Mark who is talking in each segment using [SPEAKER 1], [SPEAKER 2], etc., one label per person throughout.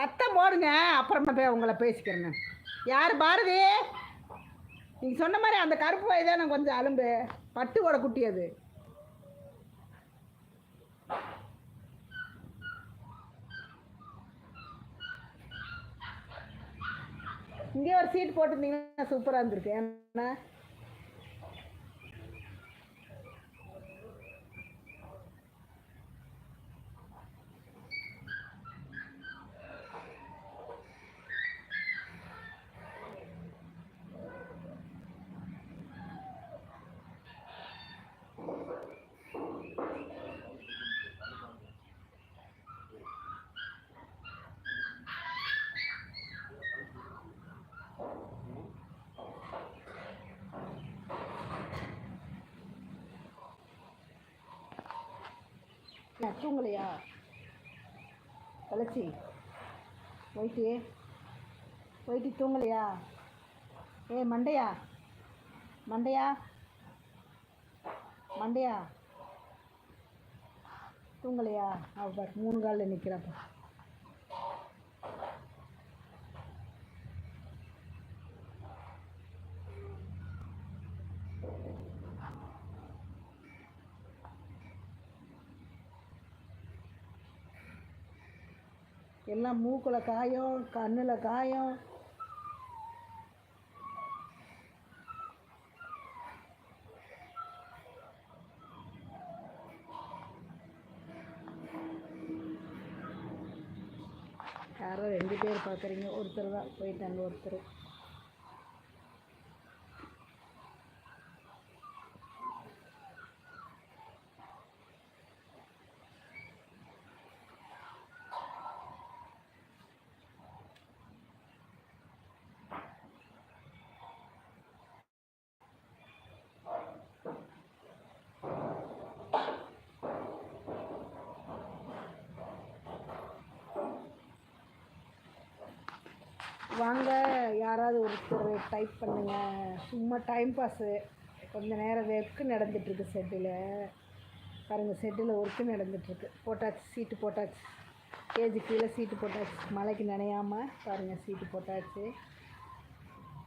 [SPEAKER 1] சத்தம் போடுங்க அப்புறமா போய் உங்களை பேசிக்கிறேங்க. யார் பாரதி? நீங்கள் சொன்ன மாதிரி அந்த கருப்பு வாய் தானே கொஞ்சம் அலும்பு. பட்டு கூட குட்டி அது. இங்கே ஒரு சீட் போட்டிருந்தீங்கன்னா சூப்பராக இருந்திருக்கு. ஏன்னா என்ன, தூங்கலையா? கலைச்சி போயிட்டு போயிட்டு தூங்கலையா? ஏ மண்டையா? மண்டையா? மண்டையா? தூங்கலையா? அவ மூணு காலில் நிற்கிறாப்பா எல்லாம் மூக்கில் காயம் கண்ணில் காயம். யாரோ ரெண்டு பேர் பார்க்குறீங்க ஒருத்தர் தான் போயிட்டாங்க ஒருத்தர். வாங்க. யாராவது ஒருத்தர் டைப் பண்ணுங்க. சும்மா டைம் பாஸு கொஞ்ச நேரம் ஒர்க்கு நடந்துட்டுருக்கு செட்டில் பாருங்கள் செட்டில் ஒர்க்கு நடந்துட்டுருக்கு. போட்டாச்சு சீட்டு போட்டாச்சு. கேஜி கீழே சீட்டு போட்டாச்சு. மழைக்கு நனையாமல் பாருங்கள் சீட்டு போட்டாச்சு.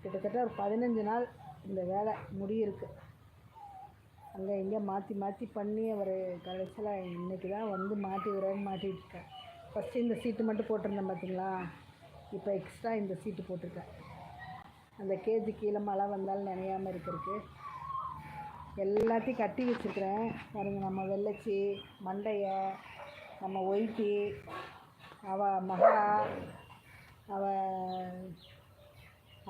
[SPEAKER 1] கிட்டத்தட்ட ஒரு பதினஞ்சு நாள் இந்த வேலை முடியிருக்கு. அங்கே இங்கே மாற்றி மாற்றி பண்ணி அவர் கடைசியில் இன்றைக்கி தான் வந்து மாட்டி விடுறேன்னு மாட்டிகிட்டு இருக்கேன் ஃபஸ்ட்டு இந்த சீட்டு மட்டும் போட்டிருந்தேன் பார்த்தீங்களா இப்போ எக்ஸ்ட்ரா இந்த சீட்டு போட்டிருக்கேன். அந்த கேஜி கீழே மழை வந்தாலும் நினையாமல் இருக்கிறதுக்கு. எல்லாத்தையும் கட்டி வச்சுருக்கிறேன். பாருங்க நம்ம வெள்ளச்சி மண்டையை நம்ம ஒயிட்டி அவ மகா அவ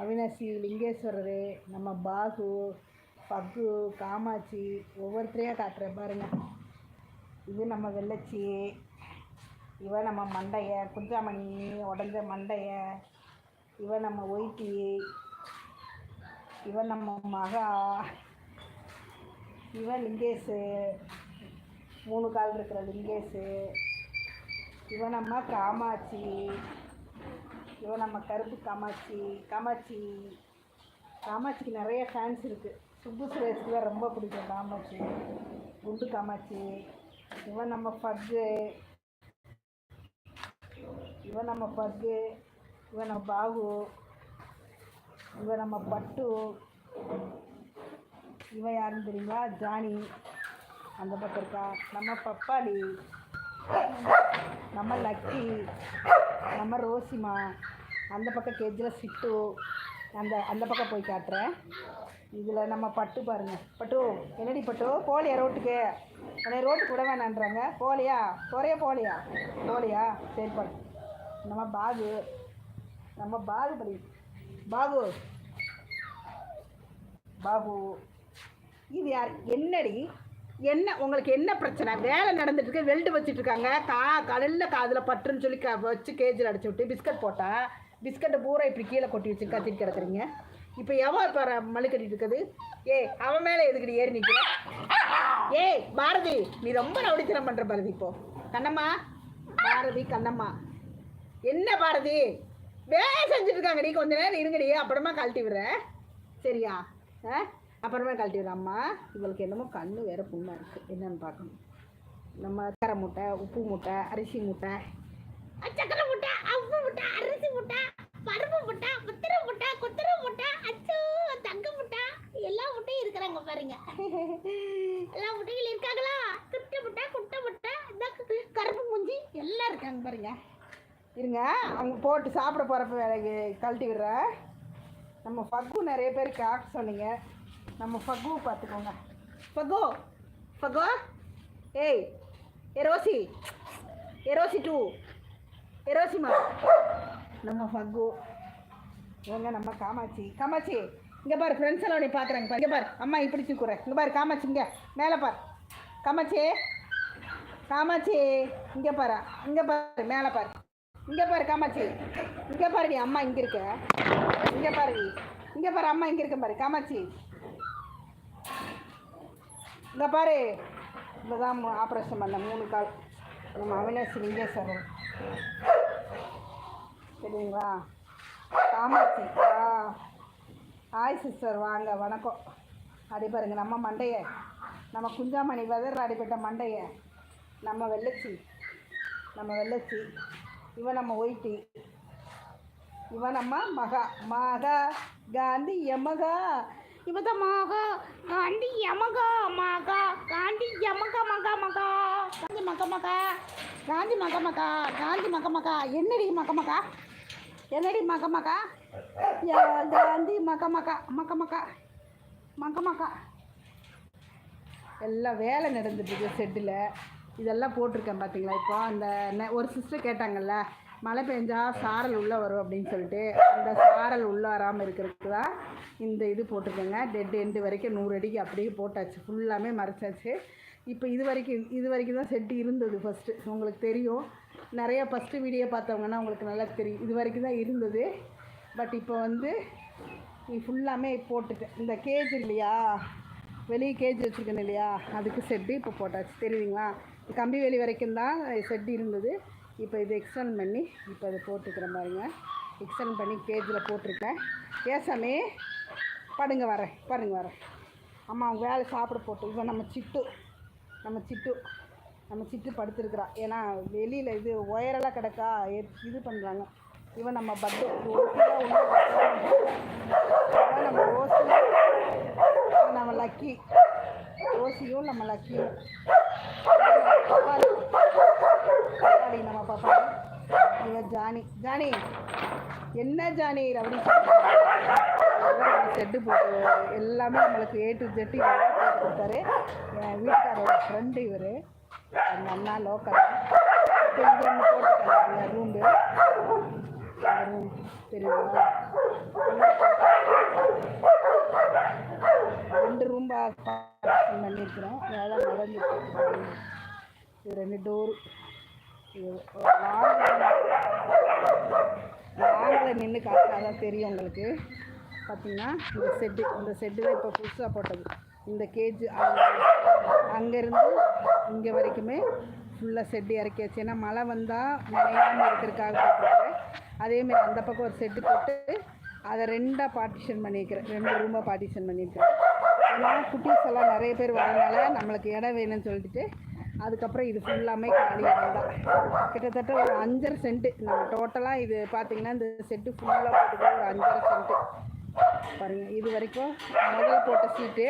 [SPEAKER 1] அவினாசி லிங்கேஸ்வரர் நம்ம பாகு பக்கு காமாட்சி ஒவ்வொருத்தரையாக காட்டுறேன் பாருங்கள் இது நம்ம வெள்ளச்சி. இவ நம்ம மண்டைய குஞ்சாமணி உடஞ்ச மண்டைய இவ நம்ம ஒயிட்டி இவ நம்ம மகா இவன் லிங்கேஷு மூணு கால் இருக்கிற லிங்கேஷு இவன் நம்ம காமாட்சி இவன் நம்ம கருப்பு காமாட்சி காமாட்சி காமாட்சிக்கு நிறைய ஃபேன்ஸ் இருக்குது சுப்பு சுரேஷ்க்கு ரொம்ப பிடிக்கும் காமாட்சி குண்டு காமாட்சி இவன் நம்ம ஃபர்ஜு இவன் நம்ம பர்கு இவன் நம்ம பாகு இவன் நம்ம பட்டு இவன் யாருன்னு தெரியுங்களா? ஜானி. அந்த பக்கம் இருக்கா? நம்ம பப்பாளி. நம்ம லக்கி. நம்ம ரோசிமா. அந்த பக்கம் கெஜில் சிட்டு. அந்த அந்த பக்கம் போய் காட்டுறேன். இதில் நம்ம பட்டு பாருங்கள் பட்டு என்னடி பட்டு? போலியா ரோட்டுக்கு. உடனே ரோட்டுக்கு விட வேணான்றாங்க. போலியா? குறைய போலியா? போலியா? சரி பட்டு நம்ம பாகு நம்ம பாகுபலி பாகு. பாபு இது யார்? என்னடி? என்ன உங்களுக்கு என்ன பிரச்சனை? வேலை நடந்துட்டு இருக்கு வெல்டு வச்சுட்டு இருக்காங்க. கா கடையில் காதில் பட்டுன்னு சொல்லி க வச்சு கேஜில் அடிச்சு விட்டு பிஸ்கட் போட்டா பிஸ்கட்டை பூரா இப்படி கீழே கொட்டி வச்சு கத்திட்டு கிடக்குறீங்க. இப்போ எவன் இப்போ மல்லு கட்டிட்டு இருக்குது? ஏய் அவன் மேலே எதுக்கிட்டு ஏறி நிற்கிற ஏய் பாரதி நீ ரொம்ப நவடித்தனம் பண்ணுற பாரதி இப்போ. கண்ணம்மா. பாரதி கண்ணம்மா. என்ன பாரதி? வேலை செஞ்சுட்டு இருக்காங்கடி கொஞ்ச நேரம் இருங்கடி அப்புறமா கழட்டி விடுறேன். சரியா? ஆ? அப்புறமா கழட்டி விடுறேன். அம்மா இவளுக்கு என்னமோ கண்ணு வேறு புண்ணாக இருக்குது என்னன்னு பார்க்கணும். நம்ம சக்கரை முட்டை உப்பு முட்டை அரிசி முட்டை. சக்கரை முட்டை உப்பு முட்டை
[SPEAKER 2] அரிசி முட்டை பருப்பு முட்டை முத்திர முட்டை குத்திர முட்டை அச்சோ தங்க முட்டை. எல்லா முட்டையும் இருக்கிறாங்க பாருங்க. எல்லா முட்டைகளும் இருக்காங்களா? குட்டை முட்டை குட்டை முட்டை இந்த கருப்பு மூஞ்சி எல்லாம் இருக்காங்க பாருங்க.
[SPEAKER 1] இருங்க அவங்க போட்டு சாப்பிட போகிறப்ப வேலைக்கு கழட்டி விடுறேன் நம்ம ஃபக்கு நிறைய பேர் காக்க சொன்னீங்க. நம்ம ஃபக்கு பார்த்துக்கோங்க. ஃபகு ஃபகு ஏய் எரோசி எரோசி டூ. எரோசிமா நம்ம ஃபகு இவங்க நம்ம காமாட்சி. காமாட்சி இங்கே பாரு ஃப்ரெண்ட்ஸ் எல்லாம் நீ பார்க்குறாங்க பாரு. இங்கே பாரு அம்மா இப்படி தூக்குறேன் இங்கே பாரு காமாட்சி இங்கே. மேலே பாரு. காமாட்சி காமாட்சி இங்கே பாரு. இங்கே பாரு மேலே பாரு. இங்கே பாரு காமாட்சி. இங்கே பாரு நீ அம்மா இங்கே இருக்க. இங்கே பாரு நீ. இங்கே பாரு அம்மா இங்கே இருக்க பாரு காமாட்சி. இங்கே பாரு. இப்போதான் ஆப்ரேஷன் பண்ண மூணு கால். நம்ம அவினாசி லிங்கேஸ்வரன் சரிங்களா? காமாட்சி. ஆ. ஆய் சிஸ்டர் வாங்க வணக்கம். அடி பாருங்க நம்ம மண்டைய. நம்ம குஞ்சாமணி வெதர் அடிப்பட்ட மண்டைய. நம்ம வெள்ளச்சி. நம்ம வெள்ளச்சி. இவன் நம்ம ஒயிட்டி. இவன் நம்ம மகா. மகா காந்தி எமகா
[SPEAKER 2] இவத மகா காண்டி யமகா. மகா காண்டி யமகா மகா மகா. காந்தி மக மகா. காந்தி மக மகா. காந்தி மக மகா. என்னடி மக மகா?
[SPEAKER 1] என்னடி மக மகா? காந்தி மக மகா. மக மகா. மக மகா. எல்லாம் வேலை நடந்துட்டுருக்கு செட்டில். இதெல்லாம் போட்டிருக்கேன் பார்த்தீங்களா இப்போ அந்த ஒரு சிஸ்டர் கேட்டாங்கல்ல மழை பெஞ்சால் சாரல் உள்ளே வரும் அப்படின்னு சொல்லிட்டு அந்த சாரல் உள்ளே வராமல் இருக்கிறதுக்கு தான் இந்த இது போட்டிருக்கேங்க. டெட் எண்டு வரைக்கும் நூறு அடிக்கு அப்படியே போட்டாச்சு. ஃபுல்லாமே மறைச்சாச்சு. இப்போ இது வரைக்கும் இது வரைக்கும் தான் செட்டு இருந்தது ஃபஸ்ட்டு உங்களுக்கு தெரியும். நிறைய ஃபஸ்ட்டு வீடியோ பார்த்தவங்கன்னா உங்களுக்கு நல்லா தெரியும். இது வரைக்கும் தான் இருந்தது. பட் இப்போ வந்து நீ ஃபுல்லாமே போட்டுட்டேன் இந்த கேஜ் இல்லையா? வெளியே கேஜ் வச்சுருக்கேன் இல்லையா? அதுக்கு செட்டு இப்போ போட்டாச்சு. தெரியுதுங்களா? கம்பி வேலி வரைக்கும் தான் செட் இருந்தது. இப்போ இது எக்ஸ்டெண்ட் பண்ணி இப்போ இதை போட்டுக்கிற மாதிரிங்க எக்ஸ்டெண்ட் பண்ணி கேஜில் போட்டிருக்கேன். ஏன் சாமி? படுங்க வரேன் பாருங்க வரேன். அம்மா அவங்க வேலை சாப்பிட போட்டு இவன் நம்ம சிட்டு நம்ம சிட்டு நம்ம சிட்டு படுத்துருக்குறா. ஏன்னா வெளியில் இது ஒயரெல்லாம் கிடக்கா இது பண்ணுறாங்க இவன் நம்ம பட்டு நம்ம ரோஸு நம்ம லக்கி ரோசியும் நம்ம லக்கியும் நம்ம பாப்பா இவன் ஜானி ஜானி என்ன ஜானி ரவுடி செட்டு போட்டு எல்லாமே நம்மளுக்கு ஏ டு ஜெட்டு கொடுத்தாரு என் வீட்டுக்காரோட ஃப்ரெண்டு இவர் அந்த அண்ணா லோக்கல் இப்போ இது ரூம்பு ரூம் தெரியுங்களா ரூம்பா பண்ணியிருக்கிறோம். வேலை நடந்துட்டு இது ரெண்டு டோரு. இது லாங்கில் நின்று காட்டினா தான் தெரியும் உங்களுக்கு. பார்த்தீங்கன்னா இந்த செட்டு இந்த செட்டு தான் இப்போ புதுசாக போட்டது. இந்த கேஜ் அங்கேருந்து இங்கே வரைக்குமே ஃபுல்லாக செட்டு இறக்கியாச்சு. ஏன்னா மழை வந்தால் நனையாமல் இருக்கிறதுக்காக போட்டுருக்கு அதேமாரி அந்த பக்கம் ஒரு செட்டு போட்டு அதை ரெண்டாக பார்ட்டிஷன் பண்ணியிருக்கிறேன். ரெண்டு ரூமாக பார்ட்டிஷன் பண்ணியிருக்கிறேன். அதனால் குட்டீஸ் எல்லாம் நிறைய பேர் வரனால நம்மளுக்கு இடம் வேணும்னு சொல்லிட்டு அதுக்கப்புறம் இது ஃபுல்லாமே காலி இடம் தான். கிட்டத்தட்ட ஒரு அஞ்சரை சென்ட்டு நம்ம டோட்டலாக இது பார்த்தீங்கன்னா இந்த செட்டு ஃபுல்லாக போட்டுக்க ஒரு அஞ்சரை சென்ட்டு பாருங்கள் இது வரைக்கும் முதல்ல போட்ட சீட்டு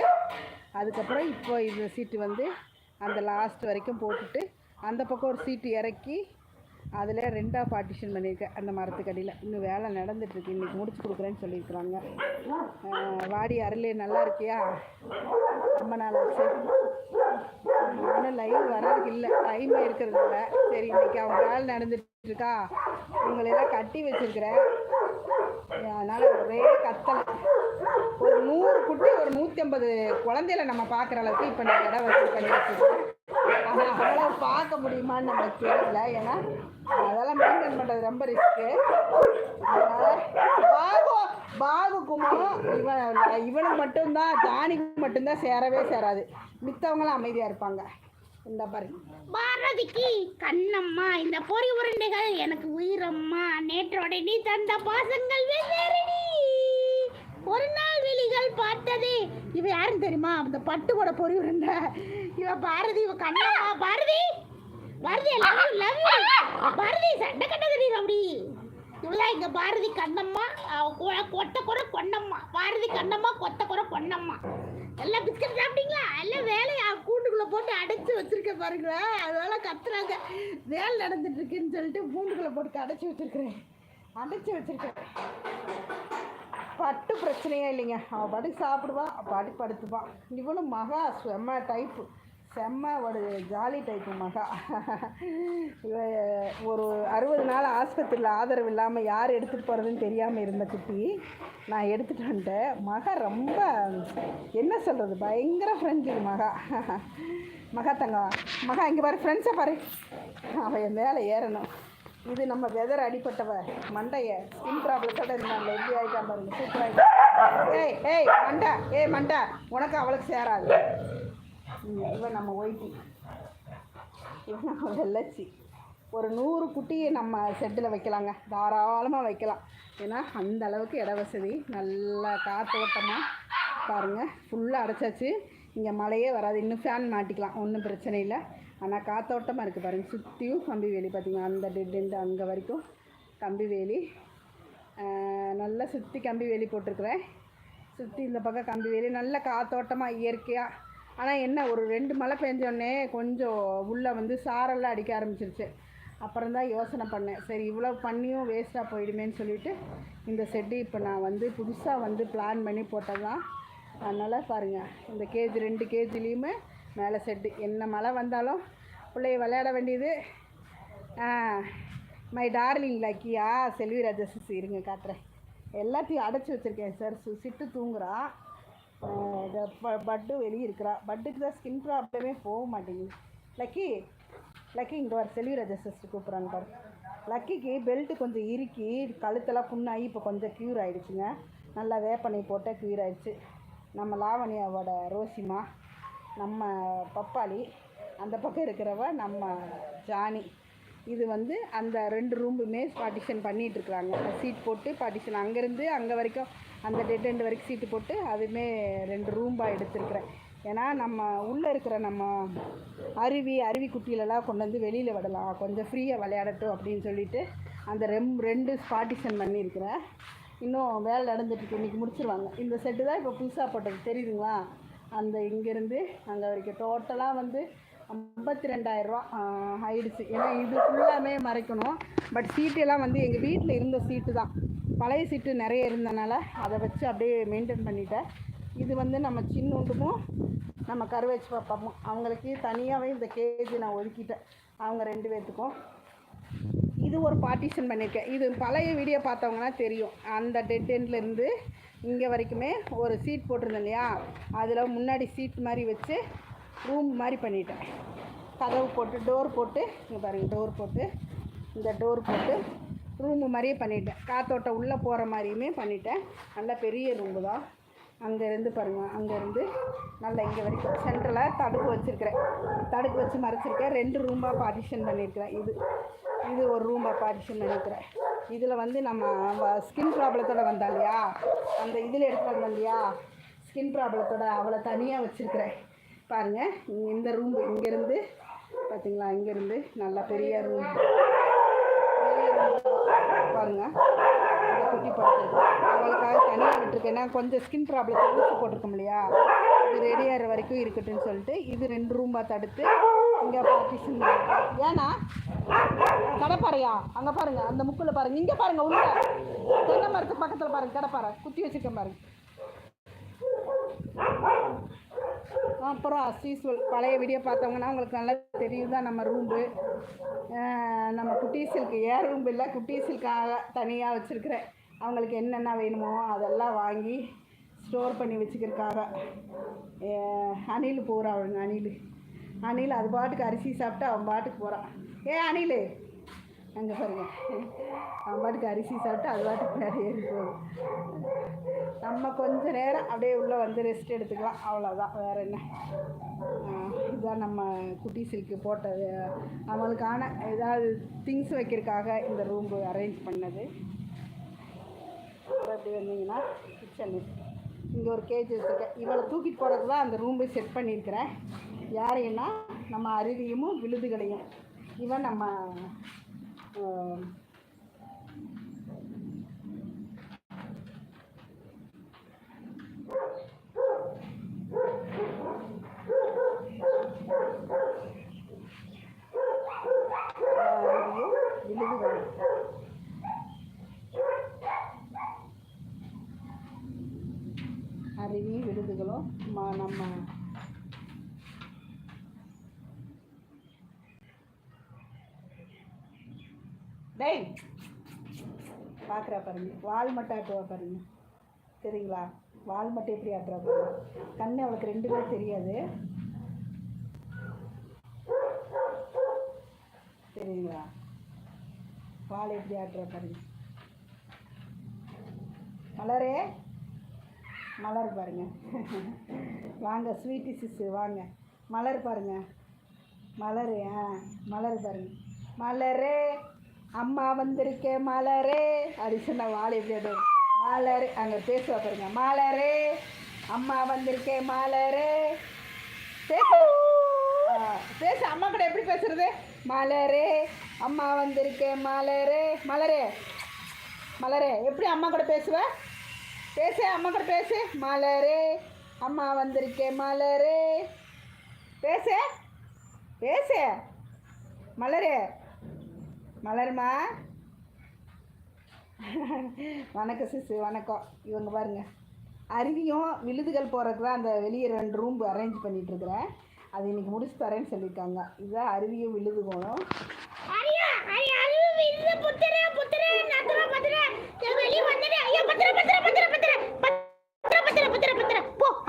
[SPEAKER 1] அதுக்கப்புறம் இப்போ இந்த சீட்டு வந்து அந்த லாஸ்ட் வரைக்கும் போட்டுட்டு அந்த பக்கம் ஒரு சீட்டு இறக்கி அதில் ரெண்டாக பார்ட்டிஷன் பண்ணியிருக்கேன் அந்த மரத்துக்கடியில் இன்னும் வேலை நடந்துட்டுருக்கு இன்றைக்கி முடிச்சு கொடுக்குறேன்னு சொல்லியிருக்கிறாங்க. வாடி அருளே நல்லா இருக்கியா? ரொம்ப நாள் ஆச்சு. நானும் லைவ் வர்றதுக்கு இல்லை. டைம் இருக்கிறது இல்லை சரி இன்னைக்கு அவங்க வேலை நடந்துட்டு இருக்கா? இவங்களெல்லாம் கட்டி வச்சிருக்கிறேன் அதனால் ஒரே கத்தலை. ஒரு நூறு குட்டி ஒரு நூற்றி ஐம்பது குழந்தையில நம்ம பார்க்குற அளவுக்கு இப்போ நான் இடம் வச்சு பண்ணி வச்சுருக்கேன். அதெல்லாம் பார்க்க முடியுமான்னு நம்ம தெரியல ஏன்னா அதெல்லாம் மெயின்டைன் பண்ணுறது ரொம்ப ரிஸ்க்கு பாகு பாகுக்குமாரும் இவன் இவனுக்கு மட்டும்தான் தானிக்கு மட்டும்தான் சேரவே சேராது. மித்தவங்களாம் அமைதியாக இருப்பாங்க. இந்த பாருங்க
[SPEAKER 2] பாரதிக்கு கண்ணம்மா இந்த பொறி உருண்டைகள் எனக்கு உயிரம்மா. நேற்றோட நீ தந்த பாசங்கள் வெவ்வேறடி ஒரு நாள் வெளிகள் பார்த்ததே. இவ யாருன்னு தெரியுமா? அந்த பட்டு கூட பொறி உருண்டை. இவ பாரதி இவ Kannamma Bharathi. Bharathi love you love you Bharathi சண்டை கட்டதடி அப்படி இவதான் இங்க பாரதி கண்ணம்மா அவ கொட்ட குறை கொண்டம்மா பாரதி கண்ணம்மா கொத்த குறை கொண்டம்மா எல்லாம் பிஸ்கட் சாப்பிட்டீங்களா? எல்லாம் வேலையை? கூண்டுக்குள்ளே போட்டு அடைச்சு வச்சிருக்கேன் பாருங்களேன் அதனால கத்துறாங்க. வேலை நடந்துட்டுருக்குன்னு சொல்லிட்டு கூண்டுக்குள்ளே போட்டு அடைச்சி வச்சிருக்கிறேன்.
[SPEAKER 1] அடைச்சி வச்சுருக்கேன். பட்டு பிரச்சனையே இல்லைங்க. அவள் பாட்டுக்கு சாப்பிடுவா அவள் பாட்டுக்கு படுத்துப்பான் இவனும் மகா செம்ம டைப்பு செம்ம ஒரு ஜாலி டைப்பு மகா. ஒரு அறுபது நாள் ஆஸ்பத்திரியில் ஆதரவு இல்லாமல் யார் எடுத்துகிட்டு போகிறதுன்னு தெரியாமல் இருந்த குட்டி நான் எடுத்துகிட்டு வந்துட்டேன். மகா ரொம்ப என்ன சொல்கிறது பயங்கர ஃப்ரெண்ட்லி மகா. மகா தங்கம் மகா இங்கே பாரு ஃப்ரெண்ட்ஸை பாரு. அவன் என் மேலே ஏறணும். இது நம்ம வெதர் அடிப்பட்டவ மண்டைய ஸ்கின் ப்ராப்ளத்தோட இருந்தாங்க எப்படி ஆகிட்டா பாருங்க சூப்பராக ஏய் ஏய் மண்டா ஏய் மண்டா உனக்கு அவளுக்கு சேராது. இவன் நம்ம ஒயிட்டி இவன் நம்ம வெள்ளச்சி. ஒரு நூறு குட்டியை நம்ம செட்டில் வைக்கலாங்க. தாராளமாக வைக்கலாம். ஏன்னா அந்த அளவுக்கு இட வசதி. நல்லா காற்றோட்டமாக பாருங்கள் ஃபுல்லாக அடைச்சாச்சு. இங்கே மழையே வராது. இன்னும் ஃபேன் மாட்டிக்கலாம். ஒன்றும் பிரச்சனை இல்லை. ஆனால் காத்தோட்டமாக இருக்குது பாருங்கள் சுற்றியும் கம்பி வேலி பார்த்தீங்கன்னா அந்த டெட்டு அங்கே வரைக்கும் கம்பி வேலி. நல்லா சுற்றி கம்பி வேலி போட்டிருக்குறேன். சுற்றி இந்த பக்கம் கம்பி வேலி. நல்ல காத்தோட்டமாக இயற்கையாக ஆனால் என்ன ஒரு ரெண்டு மழை பெஞ்சோடனே கொஞ்சம் உள்ளே வந்து சாரெல்லாம் அடிக்க ஆரம்பிச்சிருச்சு. அப்புறம் தான் யோசனை பண்ணேன். சரி இவ்வளோ பண்ணியும் வேஸ்ட்டாக போயிடுமேன்னு சொல்லிட்டு இந்த செட்டு இப்போ நான் வந்து புதுசாக வந்து பிளான் பண்ணி போட்டது தான் அதனால் பாருங்கள் இந்த கேஜி ரெண்டு கேஜிலையுமே மேலே செட்டு என்ன மழை வந்தாலும் பிள்ளைய விளையாட வேண்டியது மை டார்லிங் லக்கியா செல்வி ராஜஸ் இருங்க காட்டுறேன். எல்லாத்தையும் அடைச்சி வச்சுருக்கேன் சார் சு சிட்டு தூங்குறா. பட்டு வெளியே இருக்கிறா பட்டுக்கு தான் ஸ்கின் ப்ராப்ளமே போக மாட்டேங்குது. லக்கி லக்கி இங்கே வர செல்வி சிஸ்டர் கூப்பிட்றாங்க பாரு. லக்கிக்கு பெல்ட்டு கொஞ்சம் இறுக்கி கழுத்தெல்லாம் புண்ணாகி இப்போ கொஞ்சம் க்யூர் ஆகிடுச்சுங்க நல்லா வேப்பனை போட்டால் க்யூர் ஆகிடுச்சு நம்ம லாவணியாவோட ரோசிமா நம்ம பப்பாளி அந்த பக்கம் இருக்கிறவ நம்ம ஜானி. இது வந்து அந்த ரெண்டு ரூமுமே பார்ட்டிஷன் பண்ணிகிட்ருக்குறாங்க சீட் போட்டு பார்ட்டிஷன் அங்கேருந்து அங்கே வரைக்கும் அந்த டெட் எண்ட் வரைக்கும் சீட்டு போட்டு அதுவுமே ரெண்டு ரூம்பாக எடுத்துருக்குறேன். ஏன்னா நம்ம உள்ளே இருக்கிற நம்ம அருவி அருவி குட்டியிலலாம் கொண்டு வந்து வெளியில் விடலாம். கொஞ்சம் ஃப்ரீயாக விளையாடட்டும் அப்படின்னு சொல்லிட்டு அந்த ரெம் ரெண்டு பார்ட்டிஷன் பண்ணியிருக்கிறேன். இன்னும் வேலை நடந்துட்டுருக்கு இன்றைக்கி முடிச்சிருவாங்க. இந்த செட்டு தான் இப்போ புதுசாக போட்டது. தெரியுதுங்களா? அந்த இங்கேருந்து அங்கே வரைக்கும். டோட்டலாக வந்து ஐம்பத்தி ரெண்டாயிரரூவா ஆயிடுச்சு. ஏன்னா இது ஃபுல்லாமே மறைக்கணும். பட் சீட்டெல்லாம் வந்து எங்கள் வீட்டில் இருந்த சீட்டு தான். பழைய சீட்டு நிறைய இருந்தனால அதை வச்சு அப்படியே மெயின்டைன் பண்ணிட்டேன். இது வந்து நம்ம சின்னுண்டுமும் நம்ம கருவேச்சு பாப்பாமும் அவங்களுக்கு தனியாகவே இந்த கேஜி நான் ஒதுக்கிட்டேன். அவங்க ரெண்டு பேர்த்துக்கும் இது ஒரு பார்ட்டிஷன் பண்ணியிருக்கேன். இது பழைய வீடியோ பார்த்தவங்கன்னா தெரியும். அந்த டெட் எண்ட்லேருந்து இங்கே வரைக்குமே ஒரு சீட் போட்டிருந்தேன் இல்லையா? அதில் முன்னாடி சீட் மாதிரி வச்சு ரூம் மாதிரி பண்ணிட்டேன். கதவு போட்டு டோர் போட்டு இங்கே பாருங்கள் டோர் போட்டு இந்த டோர் போட்டு ரூமு மாதிரியே பண்ணிட்டேன். காத்தோட்டம் உள்ளே போகிற மாதிரியுமே பண்ணிட்டேன். நல்ல பெரிய ரூமு தான். அங்கேருந்து பாருங்கள் அங்கேருந்து நல்லா இங்கே வரைக்கும் சென்டரில் தடுப்பு வச்சுருக்கிறேன். தடுப்பு வச்சு மறைச்சிருக்கேன். ரெண்டு ரூமாக பார்ட்டிஷன் பண்ணியிருக்கிறேன் இது இது ஒரு ரூமாக பார்ட்டிஷன் பண்ணியிருக்கிறேன் இதில் வந்து நம்ம ஸ்கின் ப்ராப்ளத்தோட வந்தா இல்லையா? அந்த இதில் எடுத்து வந்தோம் இல்லையா? ஸ்கின் ப்ராப்ளத்தோட அவளை தனியாக வச்சுருக்கிறேன். பாருங்கள் இந்த ரூம் இங்கேருந்து பார்த்தீங்களா இங்கேருந்து நல்லா பெரிய ரூம் பாருங்க. இந்த குட்டி படுத்துருக்கு அவளுக்காக தனியாக விட்டுருக்கேன் கொஞ்சம் ஸ்கின் ப்ராப்ளத்தை ஊசி போட்டிருக்கோம் இல்லையா? இது ரெடி ஆகிற வரைக்கும் இருக்கட்டும்னு சொல்லிட்டு இது ரெண்டு ரூமாக தடுத்து இங்கே பார்ட்டிஷன் ஏன்னா கடப்பாறையா? அங்கே பாருங்க அந்த முக்கில் பாருங்க. இங்கே பாருங்க உள்ள. தென்னை மரத்துக்கு பக்கத்தில் பாருங்க கடப்பாறை. குத்தி வச்சுக்க பாருங்க. அப்புறம் as பழைய வீடியோ பார்த்தவங்கன்னா உங்களுக்கு நல்லா தெரியும் தான் நம்ம ரூம்பு நம்ம குட்டீஸுக்கு ஏர் ரூம் இல்லை குட்டீஸுக்காக தனியாக வச்சுருக்கிறேன். அவங்களுக்கு என்னென்ன வேணுமோ அதெல்லாம் வாங்கி ஸ்டோர் பண்ணி வச்சுக்கிறக்காக அணில் போகிறான் அவனுங்க அணில். அணில் அது பாட்டுக்கு அரிசி சாப்பிட்டு அவன் பாட்டுக்கு போகிறான் ஏ அணில். அங்கே பாருங்க. அவன் அரிசி சாப்பிட்டு அது பாட்டுக்கு நிறைய போகும் போகுது. நம்ம கொஞ்ச நேரம் அப்படியே உள்ளே வந்து ரெஸ்ட் எடுத்துக்கலாம். அவ்வளோதான் வேறு என்ன? இதுதான் நம்ம குட்டீஸுக்கு போட்டது அவங்களுக்கான ஏதாவது திங்ஸ் வைக்கிறதுக்காக இந்த ரூம் அரேஞ்ச் பண்ணது. அப்புறம் வந்தீங்கன்னா கிச்சனு இங்கே ஒரு கேஜ் வச்சுருக்கேன். இவளை தூக்கிட்டு போகிறது தான் அந்த ரூம்பை செட் பண்ணியிருக்கிறேன். யாரையும்னா நம்ம அருவியும் விழுதுகளையும். இவன் நம்ம 嗯。ஆட்டுறா பாருங்க. வால் மட்டும் ஆட்டுவா பாருங்க. சரிங்களா? வால் மட்டும் எப்படி ஆட்டுறா பாருங்க. கண்ணு அவளுக்கு ரெண்டு பேர் தெரியாது. சரிங்களா? வால் எப்படி ஆட்டுறா பாருங்க. மலரே. மலர் பாருங்க. வாங்க ஸ்வீட்டி சிஸ்ஸு வாங்க. மலர் பாருங்க. மலர் ஆ மலர் பாருங்க. மலரே. அம்மா வந்திருக்கே மலரே. அப்படி சொன்ன வாழை எப்படி ஆடுவாரு? மலர். அங்கே பேசுவா பாருங்க மலரே. அம்மா வந்திருக்கே மலரே. பேசு. பேசு. அம்மா கூட எப்படி பேசுறது? மலரே. அம்மா வந்திருக்கே மலரே. மலரே. மலரே. எப்படி அம்மா கூட பேசுவ? பேசு அம்மா கூட பேசு. மலரே. அம்மா வந்திருக்கே மலரே. பேசு. பேசு. மலரே. மலர்மா? வணக்கம் சிசு வணக்கம். இவங்க பாருங்கள் அருவியும் விழுதுகள் போகிறதுக்கு தான் அந்த வெளியே ரெண்டு ரூம் அரேஞ்ச் பண்ணிகிட்ருக்குறேன் அது இன்றைக்கி முடிச்சு தரேன்னு சொல்லியிருக்காங்க. இதுதான் அருவியும்
[SPEAKER 2] விழுது.
[SPEAKER 1] கோணம்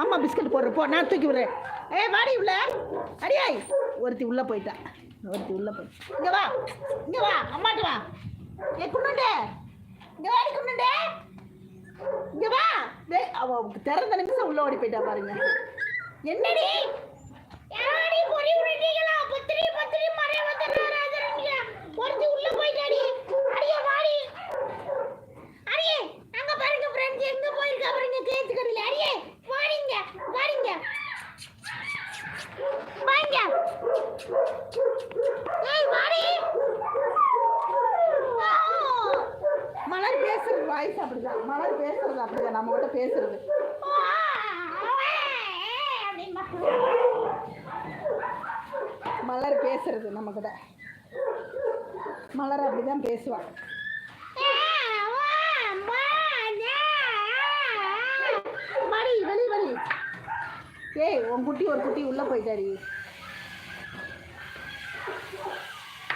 [SPEAKER 1] அம்மா பிஸ்கட் போடுற போ. நான் தூக்கி விடுறேன். ஏ வாடி உள்ள. அடியாய் ஒருத்தி உள்ளே போயிட்டான் ஒருத்தி உள்ளே போய். இங்கே வா இங்கே வா அம்மாட்டு வா. ஏ குண்ணுண்டே. இங்கே வாடி குண்ணுண்டே. இங்கே வா. டேய் அவ திறந்த நிமிஷம் உள்ள ஓடி போயிட்டா பாருங்க. என்னடி?
[SPEAKER 2] யாரடி பொறி உருட்டீங்களா புத்திரி பத்திரி மறைய வந்துறாதீங்க ஒருத்தி உள்ள போயிட்டாடி. அடியே வாடி. அடியே அங்க பாருங்க ஃப்ரெண்ட்ஸ் எங்க போயிருக்கா பாருங்க கேத்து கடையில அடியே வாடிங்க வாடிங்க வாங்க ஏய் வாடி ஆ.
[SPEAKER 1] மலர் பேசுறது வாய்ஸ் அப்படிதான் மலர் பேசுறது அப்படிதான். நம்ம கிட்ட பேசுறது. மலர் பேசுறது நம்ம கிட்ட மலர் அப்படிதான் பேசுவா. மடி வெளி வெளி ஏய் உன் குட்டி ஒரு குட்டி உள்ளே போயிட்டாரி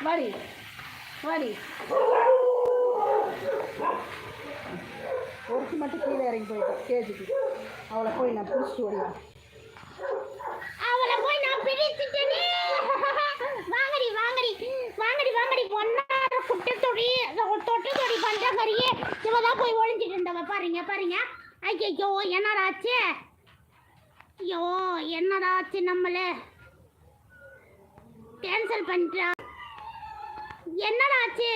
[SPEAKER 1] வாடி வாடி. ஒருத்தி மட்டும் கீழே இறங்கி போயிட்டேன் கேஜிக்கு. அவளை போய் நான் பிடிச்சிட்டு ஓடுவேன்
[SPEAKER 2] அவளை போய் நான் பிரிச்சுட்டேனே வாங்கடி வாங்கடி. வாங்கடி வாங்கடி. பொன்னார குட்டை தொடி தொட்டு தொடி பண்றங்கறியே இவ தான் போய் ஒழிஞ்சிட்டு இருந்தவ. பாருங்க பாருங்க. ஐயோ என்னடா ஆச்சு ஐயோ என்னடா ஆச்சு நம்மள? கேன்சல் பண்ணிட்டா. என்னடா ஆச்சு